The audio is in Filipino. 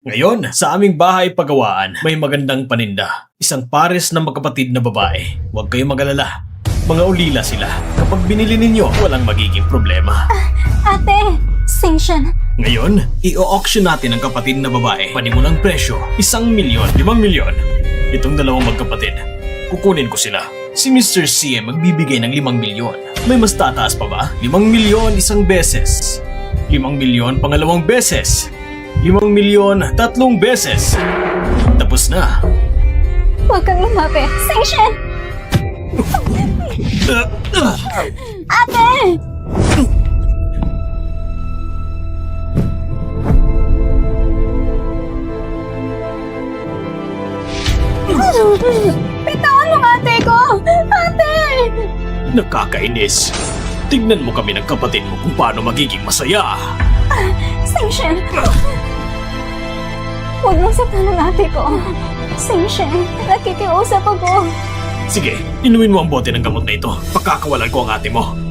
Ngayon, sa aming bahay pagawaan, may magandang paninda. Isang pares na magkapatid na babae. Huwag kayong magalala. Mga ulila sila. Kapag binili ninyo, walang magiging problema. Ate, Station. Ngayon, i-auction natin ang kapatid na babae. Panimulang presyo, isang milyon, limang milyon. Itong dalawang magkapatid, kukunin ko sila. Si Mr. C ay magbibigay ng limang milyon. May mas tataas pa ba? Limang milyon isang beses. Limang milyon pangalawang beses. Limang milyon tatlong beses. Tapos na. Huwag kang lumapit. Uh. Ate! Bitawan mo ang ate ko! Ate! Nakakainis. Tignan mo kami ng kapatid mo kung paano magiging masaya. Station! Huwag mo saktan ang ate ko. Station, nakikiusap ako. Sige, inumin mo ang bote ng gamot na ito. Pakakawalan ko ang ate mo.